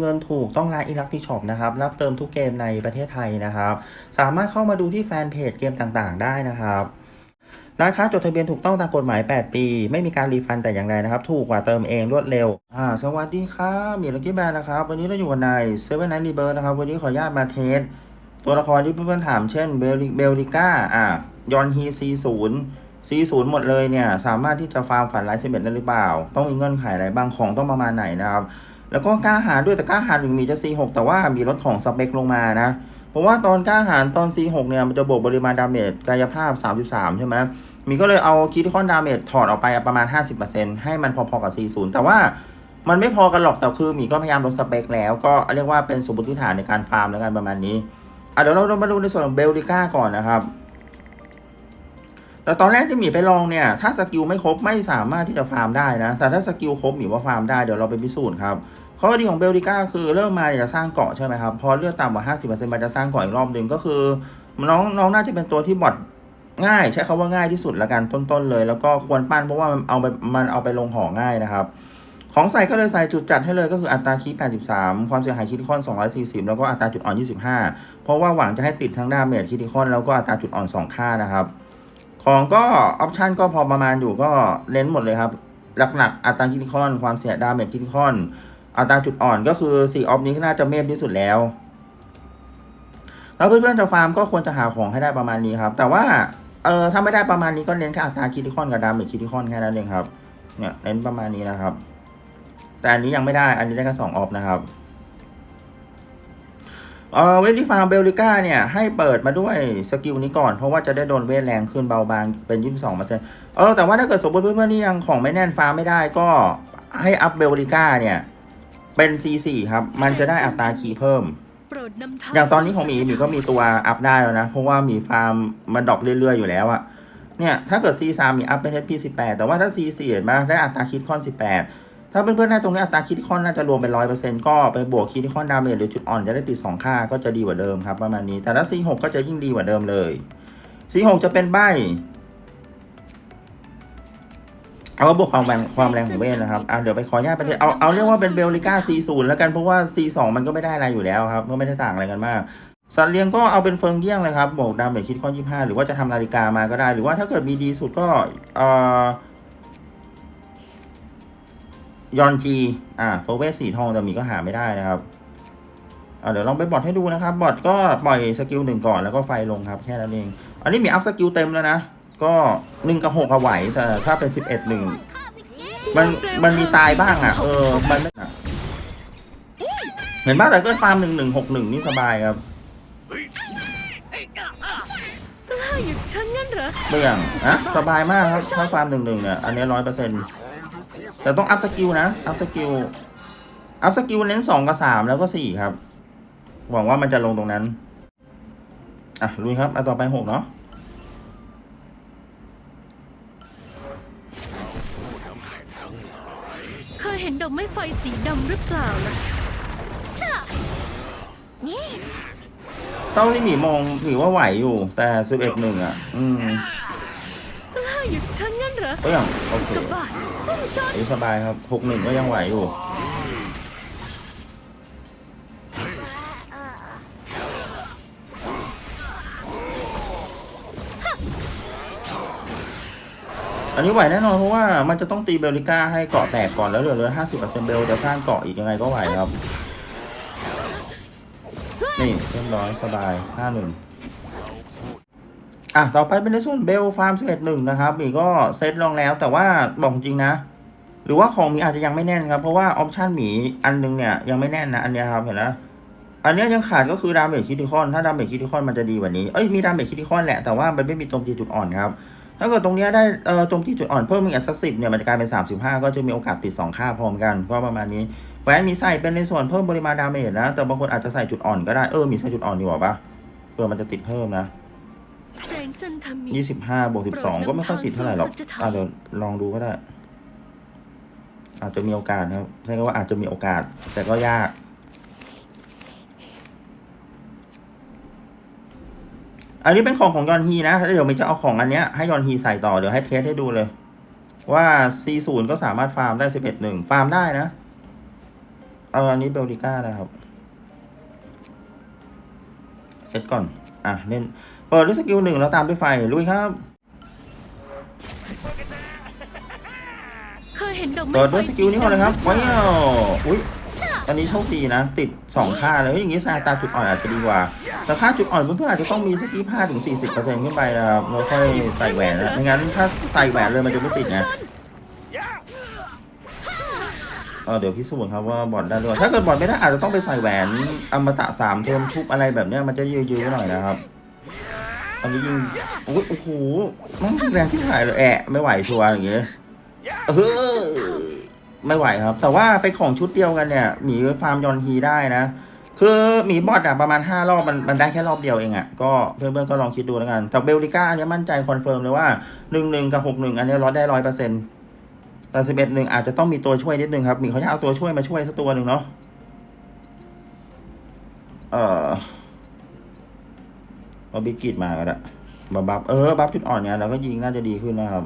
เงินถูกต้องร้านอิลักติช็อปนะครับ รับเติมทุกเกมในประเทศไทยนะครับ สามารถเข้ามาดูที่แฟนเพจเกมต่างๆ ได้นะครับร้านค้าจดทะเบียนถูกต้องตามกฎหมาย 8 ปี ไม่มีการรีฟันแต่อย่างใดนะครับ ถูกกว่าเติมเองรวดเร็ว อ่า สวัสดีครับมีลักกี้แบนนะครับ วันนี้เราอยู่กันในเซเว่นไนท์รีเบิร์นะครับ วันนี้ขออนุญาตมาเทส ตัวละครที่เพื่อนๆถามเช่นเบลเบลิก้า อ่า ยอนฮีซีศูนย์ซีศูนย์หมดเลยเนี่ย สามารถที่จะฟาร์มฝันร้ายสิบเอ็ดได้หรือเปล่า ต้องมีเงื่อนไขอะไรบ้างของต้องประมาณไหนนะครับ แล้วก็กล้าหาญด้วยแต่กล้าหาญถึงมีจะ C6 แต่ว่ามีลดของสเปคลงมานะ เพราะว่าตอนกล้าหาญตอน C6 เนี่ยมันจะบวกปริมาณดาเมจกายภาพ 33 ใช่ไหมมีก็เลยเอาคิดคอนดาเมจถอดออกไปประมาณ 50%ให้มันพอๆกับ C0 แต่ว่ามันไม่พอกันหรอกแต่คือมีก็พยายามลดสเปคแล้วก็เรียกว่าเป็นสมมติฐานในการฟาร์มแล้วกันประมาณนี้อะเดี๋ยวเรามาดูในส่วนของเบลดิก้าก่อนนะครับ แต่ตอนแรกที่หมีไปลองเนี่ย ถ้าสกิลไม่ครบไม่สามารถที่จะฟาร์มได้นะ แต่ถ้าสกิลครบหมีว่าฟาร์มได้เดี๋ยวเราไปพิสูจน์ครับข้อดีของเบลดิก้าคือเริ่มมาจะสร้างเกาะใช่ไหมครับ พอเลือดต่ำกว่า 50%มันจะสร้างเกาะอีกรอบหนึ่งก็คือ น้องน้องน่าจะเป็นตัวที่บอดง่าย ใช้คาว่าง่ายที่สุดละกันต้นๆเลย แล้วก็ควรปั้นเพราะว่ามันเอาไปมันเอาไปลงห่อง่ายนะครับ ของใส่ก็เลยใส่จุดจัดให้เลยก็คืออัตราคี83 ความเสียหายคิดคอน240 แล้วก็อัตราจุดอ่อน 25 เพราะว่าหวังจะให้ติดทั้งดาเมจคิดคอนแล้วก็อัตราจุดอ่อน 2 ค่านะครับ ของก็ออปชันก็พอประมาณอยู่ก็เน้นหมดเลยครับ หลักๆอัตราคิดคอนความเสียดาเมจคิดคอนอัตราจุดอ่อนก็คือ4ออฟนี้น่าจะเมฟที่สุดแล้ว แล้วเพื่อนๆจะฟาร์มก็ควรจะหาของให้ได้ประมาณนี้ครับ แต่ว่าเออถ้าไม่ได้ประมาณนี้ก็เน้นแค่อัตราคิดคอนกับดาเมจคิดคอนแค่นั้นเองครับเนี่ยเน้นประมาณนี้นะครับ แต่อันนี้ยังไม่ได้อันนี้ได้แค่สองออฟนะครับ เออเวทีฟาร์มเบลลิก้าเนี่ยให้เปิดมาด้วยสกิลนี้ก่อน เพราะว่าจะได้โดนเวทแรงขึ้นเบาบางเป็น22เปอร์เซ็นต์เออแต่ว่าถ้าเกิดสมมติเพื่อนๆนี่ยังของไม่แน่นฟาร์มไม่ได้ก็ให้อัพเบลลิก้าเนี่ยเป็น C4 ครับ มันจะได้อัตราคีย์เพิ่ม อย่างตอนนี้ของหมีหมีก็มีตัวอัพได้แล้วนะ เพราะว่าหมีฟาร์มมันดรอปเรื่อยๆอยู่แล้วอะเนี่ย ถ้าเกิด C3 มีอัพเป็น HP 18 แต่ว่าถ้า C4 เห็นไหมได้อัตราคิดคอน 18 ถ้าเพื่อนๆได้ตรงนี้อัตราคิดคอนน่าจะรวมเป็น100%ก็ไปบวกคิดคอนดาเมจหรือจุดอ่อนจะได้ติด2ค่าก็จะดีกว่าเดิมครับประมาณนี้ แต่ถ้า C6 ก็จะยิ่งดีกว่าเดิมเลย C6 จะเป็นใบเอาบวกความแรงความแรงของเวทนะครับอะเดี๋ยวไปขออนุญาตไปเเอาเอาเรียกว่าเป็นเบลลิก้า C0 แล้วกันเพราะว่า C2 มันก็ไม่ได้อะไรอยู่แล้วครับก็ไม่ได้ต่างอะไรกันมากสัตว์เลี้ยงก็เอาเป็นเฟิงเยี่ยงเลยครับบอกดามเมจคิดข้อ25 หรือว่าจะทำนาฬิกามาก็ได้ หรือว่าถ้าเกิดมีดีสุดก็เอ่อ ยอนจีอ่าตัวเวทสีทองแต่มีก็หาไม่ได้นะครับอ่าเดี๋ยวลองไปบอทให้ดูนะครับ บอทก็ปล่อยสกิลหนึ่งก่อนแล้วก็ไฟลงครับแค่นั้นเอง อันนี้มีอัพสกิลเต็มแล้วนะ ก็หนึ่งกับหกเอาไหวแต่ถ้าเป็นสิบเอ็ดหนึ่งมันมันมีตายบ้างอะ เออ มันไม่อะเห็นบ้างแต่ก็ฟาร์มหนึ่งหนึ่งหกหนึ่งนี่สบายครับกล้าหยุดฉันงั้นเหรอเบื่องอะสบายมากครับถ้าฟาร์มหนึ่งหนึ่งเนี่ยอันนี้ร้อยเปอร์เซ็นต์ แต่ต้องอัพสกิลนะ อัพสกิล อัพสกิลเน้นสองกับสามแล้วก็สี่ครับ หวังว่ามันจะลงตรงนั้น อะลุยครับเอาต่อไปหกเนาะเคยเห็นดอกไม้ไฟสีดำหรือเปล่าล่ะเต้าที่หมีมองถือว่าไหวอยู่ แต่สิบเอ็ดหนึ่งอะ อืมกล้าหยุดฉันงั้นเหรอก็อย่างโอเค นี่สบายครับหกหนึ่งก็ยังไหวอยู่อันนี้ไหวแน่นอนเพราะว่ามันจะต้องตีเบลลิก้าให้เกาะแตกก่อนแล้วเหลือเหลือห้าสิบเปอร์เซ็นต์เบลจะสร้างเกาะอีกยังไงก็ไหวครับ นี่เรียบร้อยสบายห้าหนึ่งอะต่อไปเป็นในส่วนเบลฟาร์มสิบเอ็ดหนึ่งนะครับมีกก็เซตลองแล้วแต่ว่าบอกจริงนะ หรือว่าของหมีอาจจะยังไม่แน่นครับ เพราะว่าออปชันหมีอันนึงเนี่ยยังไม่แน่นนะ อันเนี้ยครับเห็นแล้วอันเนี้ยยังขาดก็คือดาเมจคิติคอน ถ้าดาเมจคิติคอนมันจะดีกว่านี้ เอ้ยมีดาเมจคิติคอนแหละแต่ว่ามันไม่มีโจมตีจุดอ่อนครับ ถ้าเกิดตรงเนี้ยได้เอ่อโจมตีจุดอ่อนเพิ่มอีกอัตราสิบเนี่ยมันจะกลายเป็น 35 ก็จะมีโอกาสติด 2 ค่าพร้อมกันก็ประมาณนี้แหวนมีใส่เป็นในส่วนเพิ่มปริมาณดาเมจนะ แต่บางคนอาจจะใส่จุดอ่อนก็ได้เออมีใส่จุดอ่อนดีกว่าปะเออมันจะติดเพิ่มนะแสงจันทมิยี่สิบวกสิบสองก็ไม่ค่อยติดเท่าไหร่หรอกอะเดี๋ยวลองดูก็ได้ อาจจะมีโอกาสนะครับใช่ก็ว่าอาจจะมีโอกาส แต่ก็ยาก อันนี้เป็นของของยอนฮีนะเดี๋ยวมันจะเอาของอันเนี้ยให้ยอนฮีใส่ต่อเดี๋ยวให้เทสให้ดูเลย ว่า C0 ก็สามารถฟาร์มได้ 11 1 ฟาร์มได้นะ เอออันนี้เบลลิก้านะครับเซตก่อน อะเล่น เปิดด้วยสกิลหนึ่งแล้วตามด้วยไฟลุยครับ เคยเห็นดอกไม้เปิดไฟด้วยสกิลนี้ก่อนเลยครับว้าวอุ้ยอันนี้โชคดีนะ ติดสองค่าเลยเฮ้ยอย่างนี้ซาตาจุดอ่อนอาจจะดีกว่า แต่ค่าจุดอ่อนเพื่อนๆอาจจะต้องมีสักยี่ห้าถึงสี่สิบเปอร์เซ็นต์ขึ้นไปนะครับเราค่อยใส่แหวนนะไม่งั้นถ้าใส่แหวนเลยมันจะไม่ติดนะเออเดี๋ยวพิสูจน์ครับว่าบอดได้ด้วยถ้าเกิดบอดไม่ได้อาจจะต้องไปใส่แหวนอมตะสามเทมชุบอะไรแบบเนี้ยมันจะยืดๆหน่อยนะครับอันนี้ยิงโอ้ยโอ้โหแม่งแรงที่หายเลยแอะไม่ไหวชัวร์อย่างเงี้ย เออไม่ไหวครับ แต่ว่าไปของชุดเดียวกันเนี่ยหมีฟาร์มยอนฮีได้นะ คือหมีบอดอะประมาณ 5 รอบมันมันได้แค่รอบเดียวเองอะก็เพื่อนๆก็ลองคิดดูแล้วกัน แต่เบลลิก้าอันนี้มั่นใจคอนเฟิร์มเลยว่า1 1กับ6 1อันนี้ยลดได้ร้อยเปอร์เซ็นต์แต่11 1อาจจะต้องมีตัวช่วยนิดนึงครับหมีเขาจะเอาตัวช่วยมาช่วยสักตัวหนึ่งเนาะเออเอาบิกิตมาก็ได้บัฟบัฟเออ บัฟจุดอ่อนเนี่ยเราก็ยิงน่าจะดีขึ้นนะครับ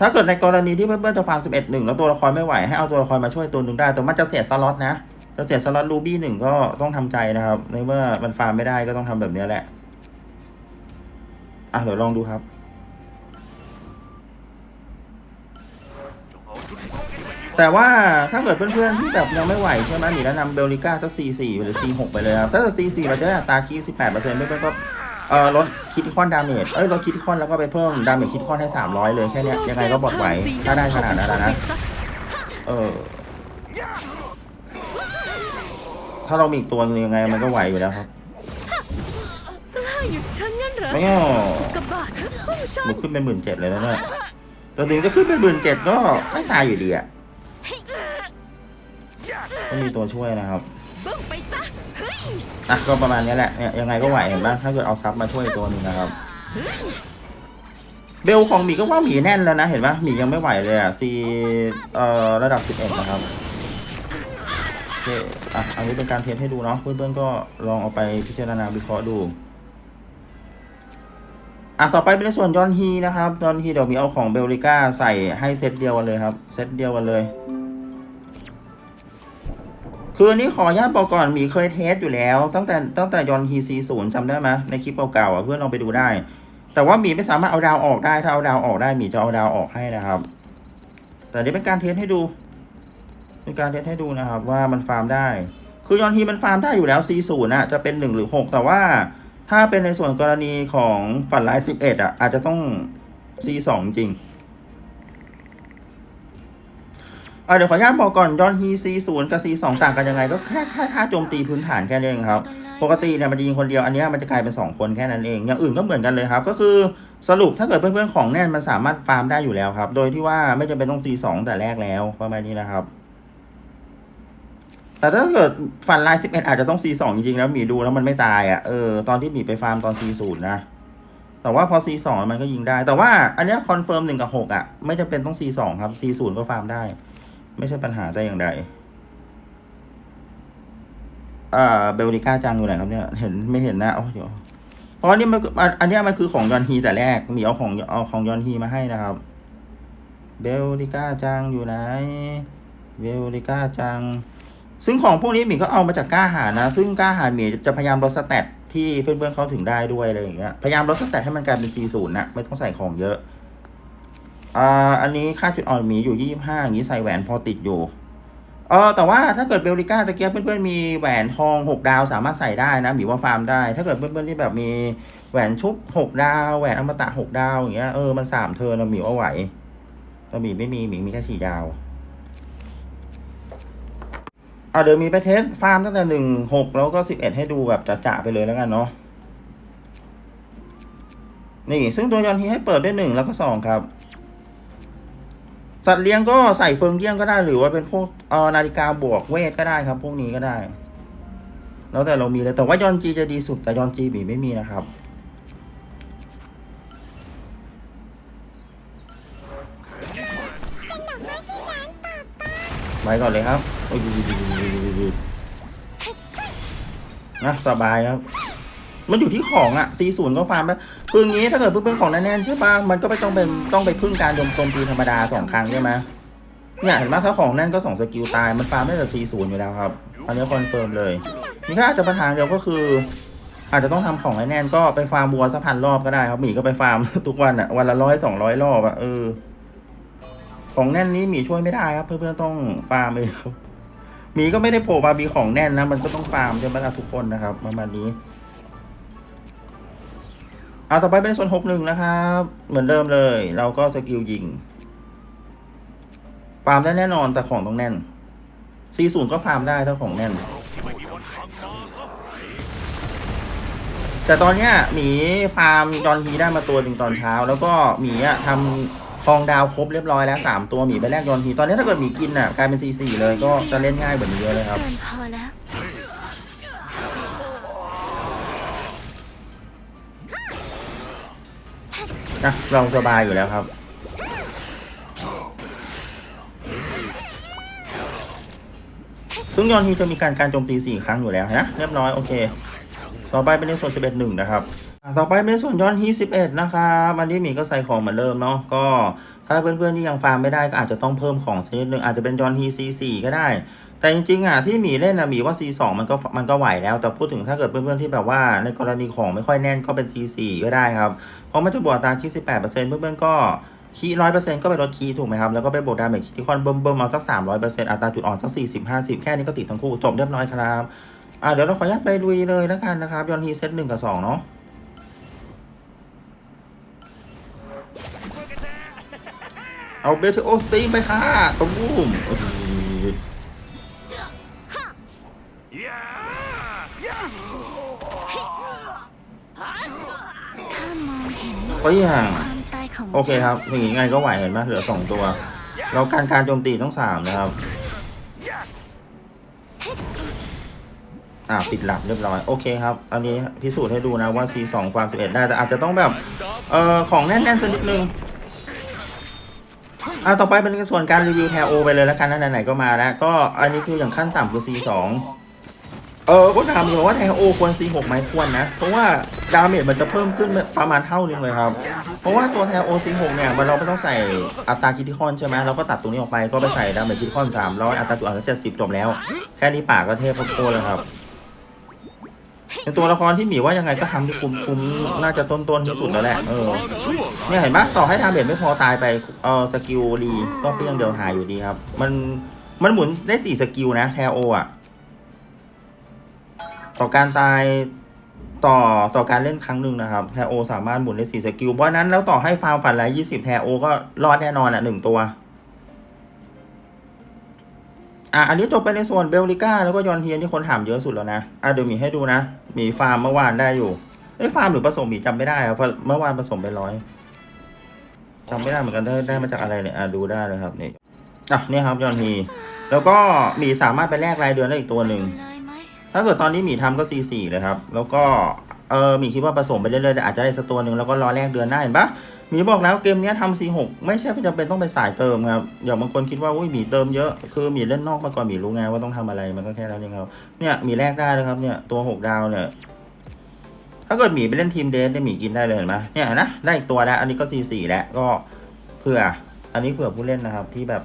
ถ้าเกิดในกรณีที่เพื่อนๆจะฟาร์ม11 1แล้วตัวละครไม่ไหวให้เอาตัวละครมาช่วยตัวหนึ่งได้ แต่มันจะเสียสล็อตนะจะเสียสล็อตรูบี้หนึ่งก็ต้องทำใจนะครับ ในเมื่อมันฟาร์มไม่ได้ก็ต้องทำแบบนี้แหละ อะเดี๋ยวลองดูครับแต่ว่าถ้าเกิดเพื่อนๆที่แบบยังไม่ไหวใช่ไหมหนีแนะนำเบลลิก้าสัก C4 หรือ C6 ไปเลยครับ ถ้าเกิด C4 เราจะได้อัตราคี18%เพื่อนๆก็ เอ่อลดคิดคอนดาเมจเอ้ยลดคิดคอนแล้วก็ไปเพิ่มดาเมจคิดคอนให้ 300 เลยแค่เนี้ยยังไงก็บอดไหวถ้าได้ขนาดนั้นนะเออถ้าเรามีอีกตัวนึงยังไงมันก็ไหวอยู่แล้วครับกล้าหยุดฉันงั้นเหรอไม่เอากระบาดพุ่งชมันนขึ้นเป็นหมื่นเจ็ดเลยนะเนี่ยแต่ถึงจะขึ้นเป็นหมื่นเจ็ดก็ไม่ตายอยู่ดีอะต้องมีตัวช่วยนะครับ อะก็ประมาณนี้แหละเนี่ยยังไงก็ไหวเห็นปะถ้าเกิดเอาซับมาช่วยตัวหนึงนะครับ เบลของหมีก็ว่าหมีแน่นแล้วนะ เห็นปะหมียังไม่ไหวเลยอะซีเอ่อระดับ 11 นะครับโอเคอะอันนี้เป็นการเทสให้ดูเนาะเพื่อนๆก็ลองเอาไปพิจารณาวิเคราะห์ดู อะต่อไปเป็นในส่วนยอนฮีนะครับยอนฮีเดี๋ยวมีเอาของเบลลิก้าใส่ให้เซตเดียวกันเลยครับ เซตเดียวกันเลย คืออันนี้ขออนุญาตบอกก่อนหมีเคยเทสอยู่แล้ว ตั้งแต่ตั้งแต่ยอนฮีซีศูนย์จำได้ไหมในคลิปเก่าๆอะเพื่อนลองไปดูได้ แต่ว่าหมีไม่สามารถเอาดาวออกได้ถ้าเอาดาวออกได้หมีจะเอาดาวออกให้นะครับ แต่นี่เป็นการเทสให้ดูเป็นการเทสให้ดูนะครับ ว่ามันฟาร์มได้ คือยอนฮีมันฟาร์มได้อยู่แล้ว C0 น่ะจะเป็น1หรือ6แต่ว่าถ้าเป็นในส่วนกรณีของฝันร้าย11อะอาจจะต้อง C2 จริง อะเดี๋ยวขออนุญาตบอกก่อนยอนฮี C0 กับ C2 ต่างกันยังไง ก็แค่แค่ท่าโจมตีพื้นฐานแค่นี้เองครับปกติเนี่ยมันจะยิงคนเดียวอันนี้มันจะกลายเป็น 2 คนแค่นั้นเอง อย่างอื่นก็เหมือนกันเลยครับ ก็คือสรุปถ้าเกิดเพื่อนๆของแน่นมันสามารถฟาร์มได้อยู่แล้วครับ โดยที่ว่าไม่จำเป็นต้อง C2 แต่แรกแล้วประมาณนี้นะครับ แต่ถ้าเกิดฟันลาย 11 อาจจะต้อง C2 จริงๆแล้วหมีดูแล้วมันไม่ตายอะเออตอนที่หมีไปฟาร์มตอน C0 นะ แต่ว่าพอ C2 มันก็ยิงได้ แต่ว่าอันนี้คอนเฟิร์ม1กับ6อะไม่จำเป็นต้อง C2 ครับ C0 ก็ฟาร์มได้ ไม่ใช่ปัญหาแต่อย่างใดอ่าเบลลิก้าจังอยู่ไหนครับเนี่ย เห็นไม่เห็นนะอ๋อเดี๋ยเพราะอันนี้มันอันนี้มันคือของยอนฮีแต่แรกมีเอาของเอาของยอนฮีมาให้นะครับ เบลลิก้าจังอยู่ไหน เบลลิก้าจัง ซึ่งของพวกนี้หมีก็เอามาจากก้าหานะ ซึ่งก้าหาญหมีจะพยายามลดสเตตที่เพื่อนๆเขาถึงได้ด้วยอะไรอย่างเงี้ย พยายามลดสเตตให้มันกลายเป็น C0 นะ ไม่ต้องใส่ของเยอะ อ่าอันนี้ค่าจุดอ่อนหมีอยู่25อย่างนี้ใส่แหวนพอติดอยู่เออแต่ว่าถ้าเกิดเบลลิก้าตะเกียบเพื่อนๆมีแหวนทอง 6 ดาวสามารถใส่ได้นะหมีว่าฟาร์มได้ ถ้าเกิดเพื่อนๆที่แบบมีแหวนชุบ 6 ดาว แหวนอมตะ 6 ดาวอย่างเงี้ยเออมัน3เทิร์นะหมีว่าไหวแต่หมีไม่มีหมีมีแค่4ดาวอะเดี๋ยวมีไปเทสฟาร์มตั้งแต่หนึ่งหกแล้วก็สิบเอ็ดให้ดูแบบจะๆไปเลยแล้วกันเนาะนี่ซึ่งตัวยอนทีให้เปิดด้วยหนึ่งแล้วก็สองครับ สัตว์เลี้ยงก็ใส่เฟิงเดี้ยงก็ได้หรือว่าเป็นพวกเออนาฬิกาบวกเวทก็ได้ครับ พวกนี้ก็ได้ แล้วแต่เรามีเลยแต่ว่ายอนจีจะดีสุดแต่ยอนจีบีไม่มีนะครับ ไปก่อนเลยครับโอ้ยนะสบายครับ มันอยู่ที่ของอะซีศูนย์ก็ฟาร์มไปคือองี้ถ้าเกิดเพื่อนๆของแน่นๆใช่ปะมันก็ไม่ต้องเป็นต้องไปพึ่งการโจมโจมตีธรรมดาสองครั้งใช่ไหมเนี่ยเห็นไหมถ้าของแน่นก็สองสกิลตายมันฟาร์มได้แต่ซีศูนย์อยู่แล้วครับอันนี้คอนเฟิร์มเลยนี่ก็อาจจะประทางเดียวก็คือ อาจจะต้องทำของแน่นก็ไปฟาร์มบัวสักพันรอบก็ได้ครับหมีก็ไปฟาร์มทุกวันอะวันละร้อยสองร้อยรอบอะเออของแน่นนี้หมีช่วยไม่ได้ครับ เพื่อนๆต้องฟาร์มเองครับหมีก็ไม่ได้โผล่มามีของแน่นนะ มันก็ต้องฟาร์มใช่ไหมล่ะทุกคนนะครับประมาณนี้ เอาต่อไปเป็นส่วนหกหนึ่งนะครับ เหมือนเดิมเลย เราก็สกิลยิงฟาร์มได้แน่นอนแต่ของต้องแน่นซีศูนย์ก็ฟาร์มได้ถ้าของแน่น แต่ตอนเนี้ยหมีฟาร์มจอนฮีได้มาตัวหนึ่งตอนเช้า แล้วก็หมีอะทำทองดาวครบเรียบร้อยแล้วสามตัวหมีไปแลกจอนฮีตอนนี้ถ้าเกิดหมีกินอะกลายเป็นซีสี่เลยก็จะเล่นง่ายกว่านี้เยอะเลยครับ นพอแล้วนะเราสบายอยู่แล้วครับ ซึ่งยอนฮีจะมีการการโจมตีสี่ครั้งอยู่แล้วนะ เรียบร้อยโอเค ต่อไปเป็นในส่วน 11หนึ่งนะครับ ต่อไปเป็นในส่วนยอนฮี11 นะครับอันนี้หมีก็ใส่ของเหมือนเดิมเนาะ ก็ถ้าเพื่อนๆที่ยังฟาร์มไม่ได้ก็อาจจะต้องเพิ่มของสักนิดนึงอาจจะเป็นยอนฮี C4 ก็ได้ แต่จริงๆอะที่หมีเล่นนะหมีว่า C2 มันก็มันก็ไหวแล้ว แต่พูดถึงถ้าเกิดเพื่อนๆที่แบบว่าในกรณีของไม่ค่อยแน่นก็เป็น C4 ก็ได้ครับ เพราะมันจะบวกตาคี18%เพื่อนๆก็คีร้อยเปอร์เซ็นต์ก็ไปลดคีถูกไหมครับ แล้วก็ไปบวกดาเมจที่คอนเบิ่มเบิ่มเอาสักสามร้อยเปอร์เซ็นต์อัตราจุดอ่อนสักสี่สิบห้าสิบแค่นี้ก็ติดทั้งคู่จบเรียบร้อยครับอ่าเดี๋ยวเราขออนุญาตไปลุยเลยแล้วกันนะครับ ยอนฮีเซตหนึ่งกับสองเนาะเอาเบทโอสตีมไปค่ะตุ้มโอ้ยถ้ ก็อย่างความตายของโอเคครับอย่างงี้ไงก็ไหวเห็นไหมเหลือสองตัว เราการการโจมตีต้องสามนะครับ อ่าปิดหลับเรียบร้อย โอเคครับ อันนี้พิสูจน์ให้ดูนะว่า C2 ความ 11 ได้แต่อาจจะต้องแบบ เอ่อ ของแน่นๆสักนิดนึงอ่าต่อไปเป็นส่วนการรีวิวแทโอไปเลยแล้วกันนะไหนๆก็มาแล้ว ก็อันนี้คืออย่างขั้นต่ำคือ C2 เออก็ถามอยู่ว่าแทโอควร C6 ไหมควรนะ เพราะว่าดาเมจมันจะเพิ่มขึ้นประมาณเท่านึงเลยครับ เพราะว่าตัวแทโอ C6 เนี่ยมันเราไม่ต้องใส่อัตราคิติคอนใช่ไหมเราก็ตัดตรงนี้ออกไปก็ไปใส่ดาเมจคิติคอน300 อัตราจุดอ่อนสัก70จบแล้ว แค่นี้ปากก็เทพโคตรเลยครับเป็นตัวละครที่หมีว่ายังไงก็ทำที่คุ้มคุ้มน่าจะต้นๆที่สุดแล้วแหละเออเนี่ยเห็นปะต่อให้ดาเมจไม่พอตายไปเออสกิลรีก็เพียงเดียวหายอยู่ดีครับ มันมันหมุนได้สี่สกิลนะแทโออะ ต่อการตายต่อต่อการเล่นครั้งหนึ่งนะครับ แทโอสามารถหมุนได้สี่สกิล เพราะนั้นแล้วต่อให้ฟาร์มฝันร้ายยี่สิบแทโอก็รอดแน่นอนอะหนึ่งตัว อะ อันนี้จบไปในส่วนเบลลิก้าแล้วก็ยอนเทียนที่คนถามเยอะสุดแล้วนะ อะเดี๋ยวมีให้ดูนะ มีฟาร์มเมื่อวานได้อยู่เอ้ยฟาร์มหรือผสมมีจำไม่ได้ครับเพราะเมื่อวานผสมไปร้อยจำไม่ได้เหมือนกันได้ได้มาจากอะไรเนี่ยอะดูได้เลยครับนี่อะนี่ครับยอนทีแล้วก็มีสามารถไปแลกรายเดือนได้อีกตัวหนึ่ง ถ้าเกิดตอนนี้หมีทำก็ C4 เลยครับ แล้วก็เออหมีคิดว่าผสมไปเรื่อยๆแต่อาจจะได้สักตัวหนึ่งแล้วก็รอแลกเดือนหน้าเห็นปะหมีบอกแล้วเกมนี้ทำ C6 ไม่ใช่จำเป็นต้องไปสายเติมครับอย่างบางคนคิดว่าอุ้ยหมีเติมเยอะคือหมีเล่นนอกมาก่อนหมีรู้ไงว่าต้องทำอะไรมันก็แค่นั้นเองครับเนี่ยหมีแลกได้เลยครับเนี่ยตัวหกดาวเนี่ยถ้าเกิดหมีไปเล่นทีมเดทเนี่ยหมีกินได้เลยเห็นไหมเนี่ยนะได้อีกตัวแล้วอันนี้ก็ C4 แล้วก็เผื่ออันนี้เผื่อผู้เล่นนะครับที่แบบ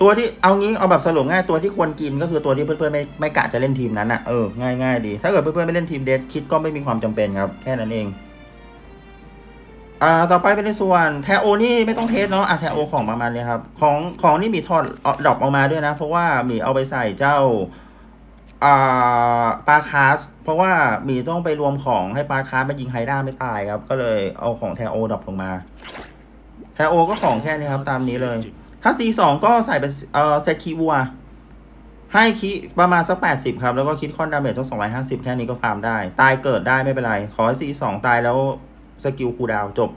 ตัวที่เอางี้เอาแบบสรุปง่ายตัวที่ควรกินก็คือตัวที่เพื่อนๆไม่ไม่กะจะเล่นทีมนั้นอะเออง่ายง่ายดี ถ้าเกิดเพื่อนๆไม่เล่นทีมเดทคิดก็ไม่มีความจำเป็นครับ แค่นั้นเองอ่าต่อไปเป็นในส่วนแทโอนี่ไม่ต้องเทสเนาะอะแทโอของประมาณนี้ครับ ของของนี่มีถอดดรอปออกมาด้วยนะ เพราะว่ามีเอาไปใส่เจ้าอ่าปลาคาส เพราะว่ามีต้องไปรวมของให้ปลาคาสมายิงไฮด้าไม่ตายครับ ก็เลยเอาของแทโอดรอปลงมาแทโอก็ของแค่นี้ครับ ตามนี้เลย ถ้า C2 ก็ใส่เป็นเอ่อเซตคีวัว ให้คีประมาณสัก 80 ครับ แล้วก็คิดคอนดาเมจสัก250 แค่นี้ก็ฟาร์มได้ ตายเกิดได้ไม่เป็นไร ขอให้ C2 ตายแล้วสกิลคูดาวจบ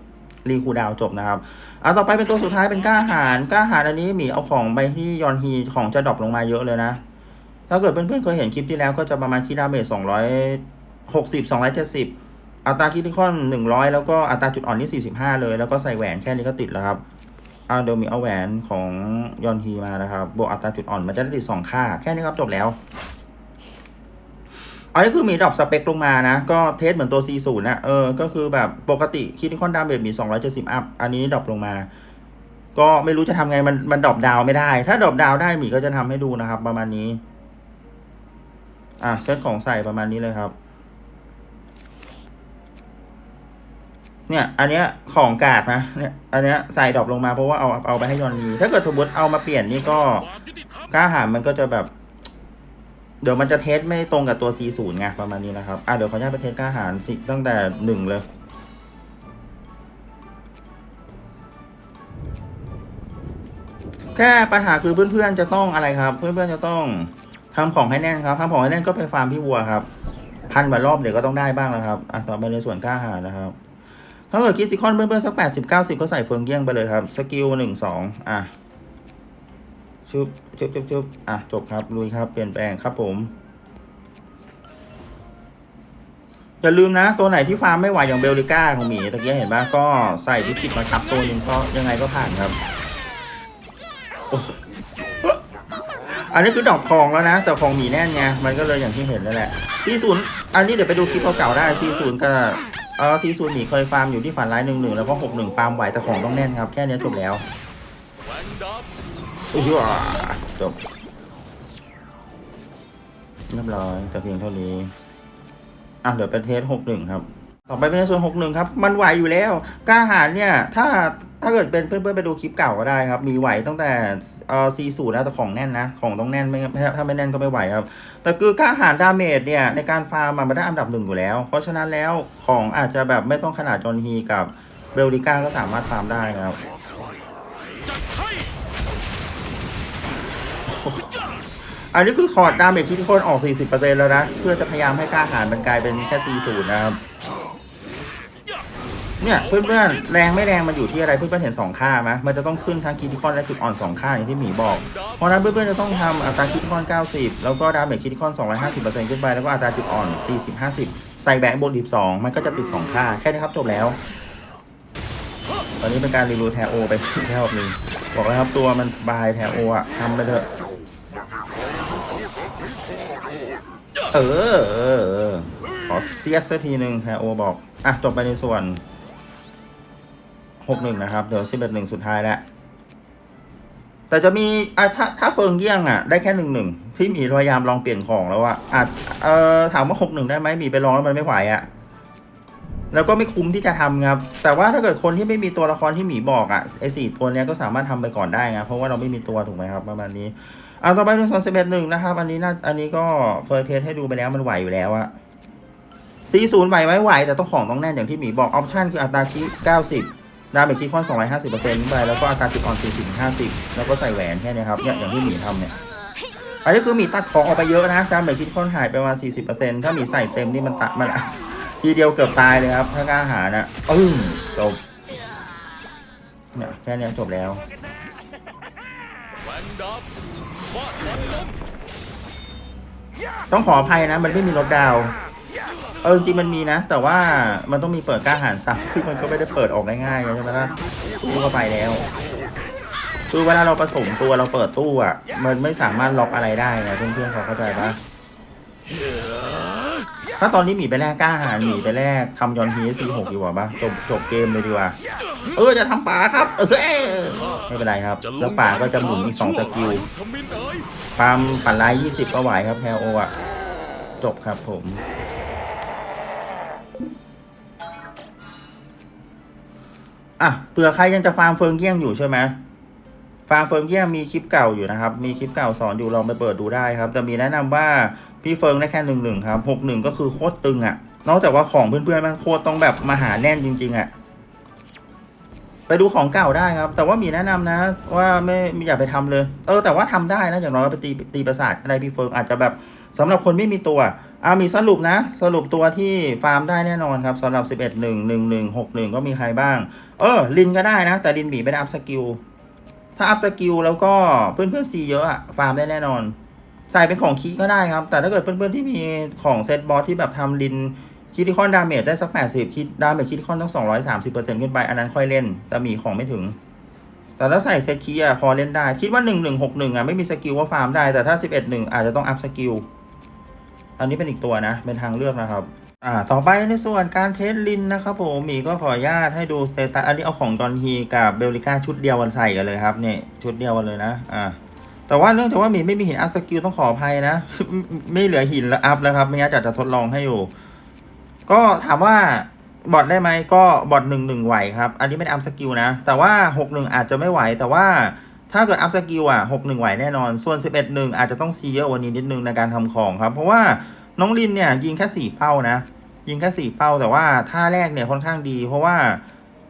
รีคูดาวจบนะครับอะต่อไปเป็นตัวสุดท้ายเป็นกล้าหารกล้าหารอันนี้หมีเอาของไปที่ยอนฮีของจะดรอปลงมาเยอะเลยนะ ถ้าเกิดเพื่อนๆเคยเห็นคลิปที่แล้วก็จะประมาณคิดดาเมจ260 270อัตราคิดที่ค่อน100 แล้วก็อัตราจุดอ่อนนี่45 เลย แล้วก็ใส่แหวนแค่นี้ก็ติดแล้วครับ เอาเดี๋ยวมีเอาแหวนของยอนฮีมานะครับ บวกอัตราจุดอ่อนมันจะได้ติดสองค่า แค่นี้ครับจบแล้ว อันนี้คือมีดรอปสเปคลงมานะ ก็เทสเหมือนตัว C0 นะเออ ก็คือแบบปกติคิดที่คอนดามเบมี 270 อัพ อันนี้ดรอปลงมา ก็ไม่รู้จะทำไงมันมันดรอปดาวไม่ได้ ถ้าดรอปดาวได้หมีก็จะทำให้ดูนะครับ ประมาณนี้ อะเซตของใส่ประมาณนี้เลยครับ เนี่ย อันเนี้ยของกากนะ เนี่ย อันเนี้ยใส่ดรอปลงมาเพราะว่าเอาเอาไปให้ยอนนีถ้าเกิดสมมติเอามาเปลี่ยนนี่ก็กล้าหารมันก็จะแบบ เดี๋ยวมันจะเทสไม่ตรงกับตัว C0 ไงประมาณนี้นะครับ อะเดี๋ยวขออนุญาตไปเทสกล้าหารสิตั้งแต่หนึ่งเลยแค่ปัญหาคือเพื่อนๆจะต้องอะไรครับ เพื่อนๆจะต้องทำของให้แน่นครับทำของให้แน่นก็ไปฟาร์มพี่วัวครับ พันกว่ารอบเดี๋ยวก็ต้องได้บ้างแล้วครับอะต่อไปในส่วนกล้าหาญนะครับ ถ้าเกิดคิดซิคอนเพื่อนๆสักแปดสิบเก้าสิบก็ใส่เฟืองเกี้ยงไปเลยครับสกิลหนึ่งสองอะชุบชุบชุบชุบอะจบครับลุยครับเปลี่ยนแปลงครับผมอย่าลืมนะ ตัวไหนที่ฟาร์มไม่ไหวอย่างเบลลิก้าของหมีตะกี้เห็นปะก็ใส่วิกฤตมาชับตัวนึงก็ยังไงก็ผ่านครับ อันนี้คือดอกทองแล้วนะ แต่ของหมีแน่นไง มันก็เลยอย่างที่เห็นนั่นแหละ40อันนี้เดี๋ยวไปดูคลิปเก่าๆได้40กับ เออ40หนีเคยฟาร์มอยู่ที่ฝันร้ายหนึ่งหนึ่งแล้วก็หกหนึ่งฟาร์มไหวแต่ของต้องแน่นครับ แค่นี้จบแล้วอุ้ยอะจบเรียบร้อยแต่เพียงเท่านี้อะเดี๋ยวเป็นเทสหกหนึ่งครับ ต่อไปเป็นในส่วนหกหนึ่งครับ มันไหวอยู่แล้วกล้าหารเนี่ย ถ้าถ้าเกิดเป็นเพื่อนๆไปดูคลิปเก่าก็ได้ครับ มีไหวตั้งแต่เอ่อซีสูนะแต่ของแน่นนะ ของต้องแน่นไม่ถ้าไม่แน่นก็ไม่ไหวครับ แต่คือกล้าหารดาเมจเนี่ย ในการฟาร์มมันได้อันดับหนึ่งอยู่แล้ว เพราะฉะนั้นแล้วของอาจจะแบบไม่ต้องขนาดจอห์นฮีกับเบลลิก้าก็สามารถฟาร์มได้ครับอันนี้คือคอร์ดดาเมจที่ทุกคนออก 40%แล้วนะ เพื่อจะพยายามให้กล้าหารมันกลายเป็นแค่ 40 นะครับ เนี่ยเพื่อนๆแรงไม่แรงมันอยู่ที่อะไรเพื่อนๆเห็น 2 ค่าไหมมันจะต้องขึ้นทั้งคิติคอนและจุดอ่อน 2 ค่าอย่างที่หมีบอก เพราะนั้นเพื่อนๆจะต้องทำอัตราคิติคอน 90 แล้วก็ดาเมจคิติคอน 250%ขึ้นไปแล้วก็อัตราจุดอ่อน 40-50 ใส่แบงค์บน12 มันก็จะติด 2 ค่า แค่นี้ครับจบแล้ว ตอนนี้เป็นการรีวิวแทโอไปแค่รอบนึงบอกแล้วครับตัวมันสบายแทโออะทำไปเถอะเออเออเออขอเสียสสักทีหนึ่งแทโอบอกอะจบไปในส่วน หกหนึ่งนะครับ เดี๋ยวสิบเอ็ดหนึ่งสุดท้ายแล้ว แต่จะมีอะถ้าถ้าเฟิงเยี่ยงอะ ได้แค่หนึ่งหนึ่งที่หมีพยายามลองเปลี่ยนของแล้วอะอาจเอ่อถามว่าหกหนึ่งได้ไหมหมีไปลองแล้วมันไม่ไหวอะแล้วก็ไม่คุ้มที่จะทำครับ แต่ว่าถ้าเกิดคนที่ไม่มีตัวละครที่หมีบอกอะไอ้สี่ตัวเนี้ยก็สามารถทำไปก่อนได้นะเพราะว่าเราไม่มีตัวถูกไหมครับประมาณนี้เอาต่อไปเป็นส่วนสิบเอ็ดหนึ่งนะครับอันนี้น่าอันนี้ก็เคยเทสให้ดูไปแล้วมันไหวอยู่แล้วอะซีศูนย์ไหวไหมไหวแต่ต้องของต้องแน่นอย่างที่หมีบอกออปชันคืออัตราคีเก้าสิบ ดาเมจคีคอนสองร้อยห้าสิบเปอร์เซ็นต์ไปแล้วก็อัตราจุดอ่อนสี่สิบห้าสิบแล้วก็ใส่แหวนแค่นี้ครับเนี่ยอย่างที่หมีทำเนี่ยอันนี้คือหมีตัดของออกไปเยอะนะดาเมจคีคอนหายไปประมาณสี่สิบเปอร์เซ็นต์ถ้าหมีใส่เต็มนี่มันตัดมันอะทีเดียวเกือบตายเลยครับ ถ้ากล้าหานะอึ้งจบเนี่ยแค่นี้จบแล้วต้องขออภัยนะ มันไม่มีรถดาว เออจริงมันมีนะ แต่ว่ามันต้องมีเปิดกล้าหารซับซึ่งมันก็ไม่ได้เปิดออกง่ายๆใช่ไหมล่ะตู้ก็ไปแล้วคือเวลาเราผสมตัวเราเปิดตู้อะ มันไม่สามารถล็อกอะไรได้ไงเพื่อนๆเขาเข้าใจปะถ้าตอนนี้หมีไปแลกกล้าหารหมีไปแลกทำยอนทีซีหกดีกว่าปะจบจบเกมเลยดีกว่า เออจะทำป่าครับ เออไม่เป็นไรครับ แล้วป่าก็จะหมุนอีกสองสกิลปามปั่นลายยี่สิบก็ไหวครับแพลโออะจบครับผม อะเผื่อใครยังจะฟาร์มเฟิงเกี้ยงอยู่ใช่ไหมฟาร์มเฟิงเกี้ยงมีคลิปเก่าอยู่นะครับ มีคลิปเก่าสอนอยู่ลองไปเปิดดูได้ครับ แต่มีแนะนำว่าพี่เฟิงได้แค่หนึ่งหนึ่งครับหกหนึ่งก็คือโคตรตึงอะ นอกจากว่าของเพื่อนๆมันโคตรต้องแบบมาหาแน่นจริง ๆอะไปดูของเก่าได้ครับ แต่ว่ามีแนะนำนะ ว่าไม่ไม่อย่าไปทำเลย เออแต่ว่าทำได้นะอย่างน้อยก็ไปตีตีประสาทอะไรพี่เฟิร์งอาจจะแบบสำหรับคนไม่มีตัว อ่ามีสรุปนะ สรุปตัวที่ฟาร์มได้แน่นอนครับสำหรับ 11 1 1 1 6 1 ก็มีใครบ้าง เออ ลินก็ได้นะ แต่ลินหมีไม่ได้อัพสกิล ถ้าอัพสกิลแล้วก็เพื่อนเพื่อนซีเยอะอะฟาร์มได้แน่นอน ใส่เป็นของคีก็ได้ครับ แต่ถ้าเกิดเพื่อนๆที่มีของเซตบอสที่แบบทำลินคิดที่คอนดาเมจได้สักแปดสิบคิดดาเมจคิดที่คอนต้องสองร้อยสามสิบเปอร์เซ็นต์ขึ้นไป อันนั้นค่อยเล่น แต่มีของไม่ถึง แต่ถ้าใส่เซตคีอะพอเล่นได้ คิดว่าหนึ่งหนึ่งหกหนึ่งอะไม่มีสกิลว่าฟาร์มได้ แต่ถ้าสิบเอ็ดหนึ่งอาจจะต้องอัพสกิล อันนี้เป็นอีกตัวนะ เป็นทางเลือกนะครับ อ่า ต่อไปในส่วนการเทสลินนะครับผมมีก็ขออนุญาตให้ดูสเตตัส อันนี้เอาของดอนฮีกับเบลลิก้าชุดเดียวกันใส่กันเลยครับเนี่ยชุดเดียวกันเลยนะ อ่า แต่ว่าเนื่องจากว่ามีไม่มีหินอัพสกิลต้องขออภัยนะ ไม่เหลือหินแล้วอัพแล้วครับ ไม่งั้นจะจะทดลองให้อยู่ ก็ถามว่าบอทได้ไหมก็บอทหนึ่งหนึ่งไหวครับ อันนี้ไม่ได้อัพสกิลนะ แต่ว่าหกหนึ่งอาจจะไม่ไหวแต่ว่า ถ้าเกิดอัพสกิลอะหกหนึ่งไหวแน่นอน ส่วนสิบเอ็ดหนึ่งอาจจะต้องซีเยอะวันนี้นิดนึงในการทำของครับ เพราะว่าน้องลินเนี่ยยิงแค่สี่เป้านะ ยิงแค่สี่เป้าแต่ว่าท่าแรกเนี่ยค่อนข้างดี เพราะว่า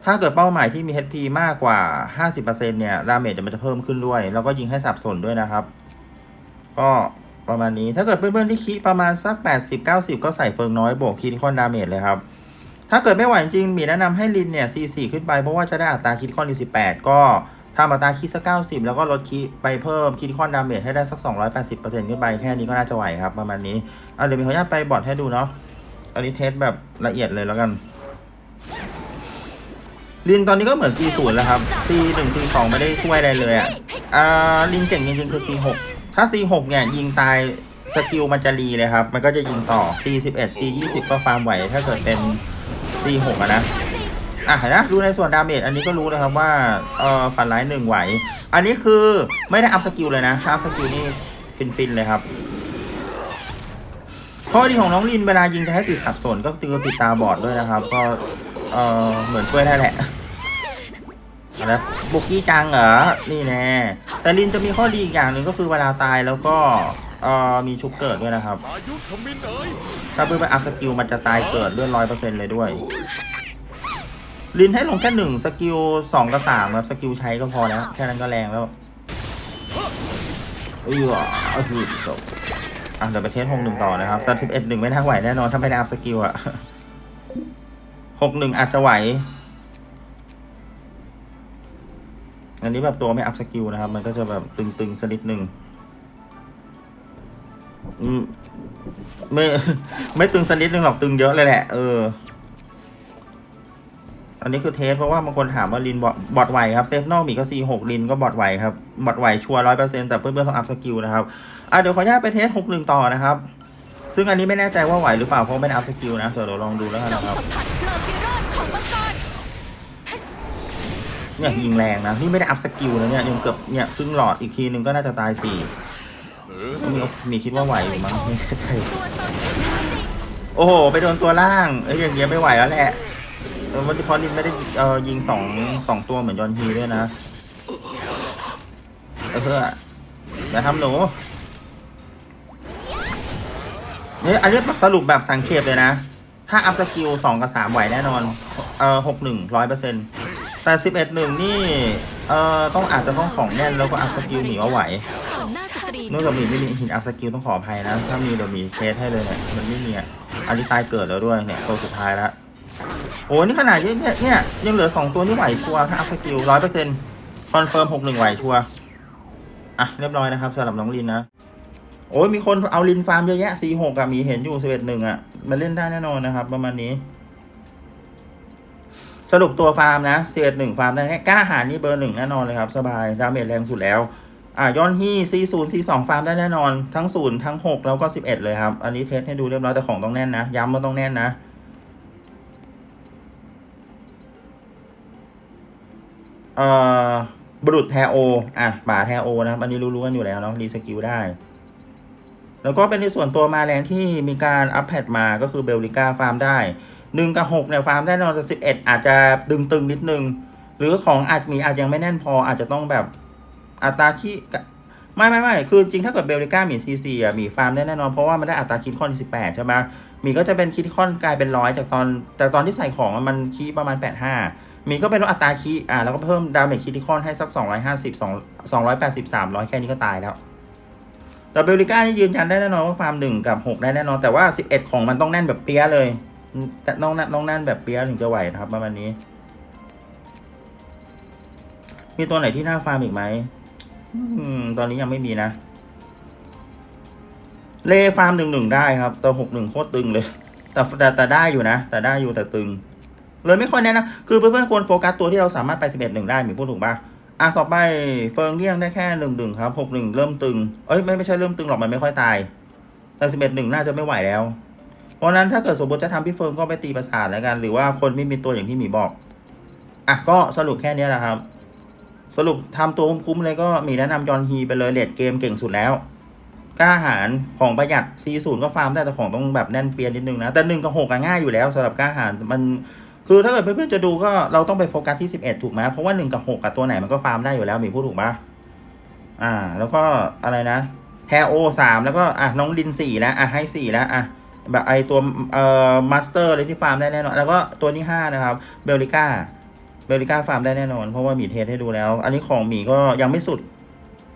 ถ้าเกิดเป้าหมายที่มี HP มากกว่า 50%เนี่ยดาเมจจะมันจะเพิ่มขึ้นด้วย แล้วก็ยิงให้สับสนด้วยนะครับ ก็ประมาณนี้ถ้าเกิดเพื่อนๆที่คิดประมาณสัก 80-90 ก็ใส่เฟิงน้อยบวกคิดคอนดาเมจเลยครับ ถ้าเกิดไม่ไหวจริงมีแนะนำให้ลินเนี่ย C4 ขึ้นไปเพราะว่าจะได้อัตราคิดคอน18 ก็ ทำอัตราคิดสัก 90 แล้วก็ลดคิดไปเพิ่มคิดคอนดาเมจให้ได้สัก 280%ขึ้นไปแค่นี้ก็น่าจะไหวครับ ประมาณนี้อเดี๋ยวมีขออนุญาตไปบอร์ดให้ดูเนาะอันนี้เทสแบบละเอียดเลยแล้วกันลินตอนนี้ก็เหมือน C0 แล้วครับ C1 C2 ไม่ได้ช่วยอะไรเลยอะอ่าลินเก่งจริงๆคือ C6 ถ้า C6 เนี่ยยิงตายสกิลมันจะรีเลยครับ มันก็จะยิงต่อ C11 C20 ก็ฟาร์มไหวถ้าเกิดเป็น C6 อะนะ อะเห็นนะดูในส่วนดาเมจอันนี้ก็รู้นะครับว่าเอ่อฝันร้ายหนึ่งไหว อันนี้คือไม่ได้อัพสกิลเลยนะถ้าอัพสกิลนี่ฟินๆเลยครับข้อดีของน้องลินเวลายิงจะให้ติดสับสนก็คือติดตาบอดด้วยนะครับ ก็เออเหมือนช่วยได้แหละแล้วบุกกี้จังเหรอ นี่แน่แต่ลินจะมีข้อดีอีกอย่างหนึ่งก็คือเวลาตายแล้วก็เออมีชุบเกิดด้วยนะครับ ถ้าเพื่อนไปอัพสกิลมันจะตายเกิดเลื่อนร้อยเปอร์เซ็นต์เลยด้วย ลินให้ลงแค่หนึ่งสกิลสองกับสามครับสกิลใช้ก็พอแล้ว แค่นั้นก็แรงแล้วเออเอาคือจบอะเดี๋ยวไปเทสหกหนึ่งต่อนะครับแต่สิบเอ็ดหนึ่งไม่น่าไหวแน่นอนถ้าไม่ได้อัพสกิลอะหกหนึ่งอาจจะไหว อันนี้แบบตัวไม่อัพสกิลนะครับ มันก็จะแบบตึงๆสนิดหนึ่งอืมไม่ไม่ตึงสนิดนึงหรอกตึงเยอะเลยแหละ เออ อันนี้คือเทสเพราะว่าบางคนถามว่าลินบอดบอดไหวครับเซฟนอกมีก็ซีหกลินก็บอดไหวครับบอดไหวชัวร์ร้อยเปอร์เซ็นต์แต่เพื่อนๆต้องอัพสกิลนะครับอะเดี๋ยวขออนุญาตไปเทสหกหนึ่งต่อนะครับ ซึ่งอันนี้ไม่แน่ใจว่าไหวหรือเปล่าเพราะไม่ได้อัพสกิลนะเดี๋ยวเราลองดูแล้วกันจงนะครับสัมผัสเพลิงพิโรธของมังกรเนี่ยยิงแรงนะนี่ไม่ได้อัพสกิลนะเนี่ยยังเกือบเนี่ยครึ่งหลอดอีกทีนึงก็น่าจะตายสี่มีมีคิดว่าไหวอยู่มั้งไม่แน่ตัวตนของข้าสิโอ้โหไปโดนตัวล่างเอ้ยอย่างเงี้ยไม่ไหวแล้วแหละ ออวันที่พอลินไม่ได้เออยิงสองสองตัวเหมือนยอนฮีด้วยนะ เออเพื่อย่าทำหนูเนี่ยอันนี้แบบสรุปแบบสังเขปเลยนะ ถ้าอัพสกิลสองกับสามไหวแน่นอน เออหกหนึ่งร้อยเปอร์เซ็นต์แต่สิบเอ็ดหนึ่งนี่ เออต้องอาจจะต้องของแน่นแล้วก็อัพสกิลหนีว่าไหวของหน้าสตรีเนื่องจากมีไม่มีหินอัพสกิลต้องขออภัยนะ ถ้ามีเดี๋ยวมีเชสให้เลยเนี่ย มันไม่มีอะอันนี้ตายเกิดแล้วด้วยเนี่ยตัวสุดท้ายแล้ว โอ้นี่ขนาดเนี่ยเนี่ยเนี่ยยังเหลือสองตัวนี่ไหวชัวร์ถ้าอัพสกิลร้อยเปอร์เซ็นต์คอนเฟิร์มหกหนึ่งไหวชัวร์อะเรียบร้อยนะครับสำหรับน้องลินนะ โอ้ยมีคนเอาลินฟาร์มเยอะแยะสี่หกอะมีเห็นอยู่สิบเอ็ดหนึ่งอะมาเล่นได้แน่นอนนะครับ ประมาณนี้ สรุปตัวฟาร์มนะสิบเอ็ดหนึ่งฟาร์มได้แน่กล้าหาญนี่เบอร์หนึ่งแน่นอนเลยครับ สบายดาเมจแรงสุดแล้วอ่าย้อนฮีซีศูนย์ซีสองฟาร์มได้แน่นอน ทั้งศูนย์ทั้งหกแล้วก็สิบเอ็ดเลยครับ อันนี้เทสให้ดูเรียบร้อยแต่ของต้องแน่นนะ ย้ำว่าต้องแน่นนะ เอ่อบรุษแทโอ อะป่าแทโอนะครับ อันนี้รู้ๆกันอยู่แล้วเนาะรีสกิลได้ แล้วก็เป็นในส่วนตัวมาแรงที่มีการอัปเดตมาก็คือเบลลิก้าฟาร์มได้หนึ่งกับหกเนี่ยฟาร์มได้แน่นอนสิบเอ็ดอาจจะดึงตึงนิดนึง หรือของอาจมีอาจยังไม่แน่นพออาจจะต้องแบบอัตราคีไม่ไม่ไม่คือจริงถ้าเกิดเบลลิก้ามีซีซีอะมีฟาร์มได้แน่นอนเพราะว่ามันได้อัตราคิดคอนสิบแปดใช่ไหมมีก็จะเป็นคิดคอนกลายเป็นร้อยจากตอนจากตอนที่ใส่ของมันคีประมาณแปดห้า มีก็เป็นลดอัตราคีอ่าแล้วก็เพิ่มดาเมจคิดคอนให้สักสองร้อยห้าสิบสองสองร้อยแปดสิบสามร้อยแค่นี้ก็ตายแล้วแต่เบลลิก้านี่ยืนยันได้แน่นอนว่าฟาร์มหนึ่งกับหกได้แน่นอน แต่ว่าสิบเอ็ดของมันต้องแน่นแบบเปี้ยเลยแต่ต้องแน่นต้องแน่นแบบเปี้ยถึงจะไหวนะครับประมาณนี้ มีตัวไหนที่น่าฟาร์มอีกไหมอืม ตอนนี้ยังไม่มีนะ เลฟาร์มหนึ่งหนึ่งได้ครับแต่หกหนึ่งโคตรตึงเลย แต่แต่แต่ได้อยู่นะ แต่ได้อยู่แต่ตึง เลยไม่ค่อยแน่นะคือเพื่อนๆควรโฟกัสตัวที่เราสามารถไปสิบเอ็ดหนึ่งได้มีพูดถูกปะอะต่อไปเฟิงเลี่ยงได้แค่หนึ่งหนึ่งครับหกหนึ่งเริ่มตึง เอ้ยไม่ไม่ใช่เริ่มตึงหรอกมันไม่ค่อยตาย แต่สิบเอ็ดหนึ่งน่าจะไม่ไหวแล้ว เพราะนั้นถ้าเกิดสมมติจะทำพี่เฟิร์นก็ไปตีประสาทแล้วกัน หรือว่าคนไม่มีตัวอย่างที่หมีบอก อะก็สรุปแค่นี้แหละครับ สรุปทำตัวคุ้มๆเลยก็มีแนะนำยอนฮีไปเลยเลดเกมเก่งสุดแล้วกล้าหารของประหยัด C0 ก็ฟาร์มได้แต่ของต้องแบบแน่นเปียนนิดนึงนะแต่หนึ่งกับหกง่ายอยู่แล้วสำหรับกล้าหารมัน คือถ้าเกิดเพื่อนๆจะดูก็เราต้องไปโฟกัสที่11ถูกไหมเพราะว่า1กับ6กับตัวไหนมันก็ฟาร์มได้อยู่แล้วหมีพูดถูกปะอ่า แล้วก็อะไรนะแทโอสามแล้วก็อะน้องลินสี่แล้วอะให้สี่แล้วอะแบบไอตัวเอ่อมาสเตอร์เลยที่ฟาร์มได้แน่นอน แล้วก็ตัวที่ห้านะครับเบลลิก้าเบลลิก้าฟาร์มได้แน่นอน เพราะว่าหมีเทสให้ดูแล้ว อันนี้ของหมีก็ยังไม่สุด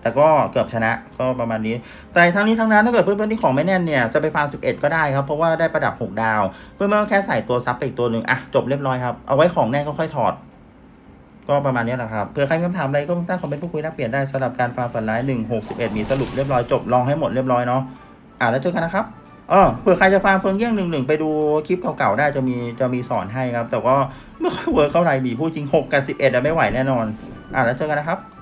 แต่ก็เกือบชนะก็ประมาณนี้ แต่ทั้งนี้ทั้งนั้นถ้าเกิดเพื่อนๆที่ของไม่แน่นเนี่ยจะไปฟาร์ม 11 ก็ได้ครับ เพราะว่าได้ประดับ 6 ดาว เพื่อนๆก็แค่ใส่ตัวซับไปอีกตัวหนึ่งอะจบเรียบร้อยครับ เอาไว้ของแน่นก็ค่อยถอด ก็ประมาณนี้แหละครับเผื่อใครมีคำถามอะไรก็ใต้งคอมเมนต์พูดคุยแลกเปลี่ยนได้สำหรับการฟาร์มฝันร้าย161 มีสรุปเรียบร้อยจบลองให้หมดเรียบร้อยเนาะอะแล้วเจอกันนะครับเออเผื่อใครจะฟาร์มเฟิงเยี่ยงหนึ่งหนึ่งไปดูคลิปเก่าๆได้จะมีจะมีสอนให้ครับ แต่ว่าไม่ค่อยเวิร์กเท่าไหร่บีพูดจริง6กับ11อะไม่ไหวแน่นอนอะแล้วเจอกันนะครับ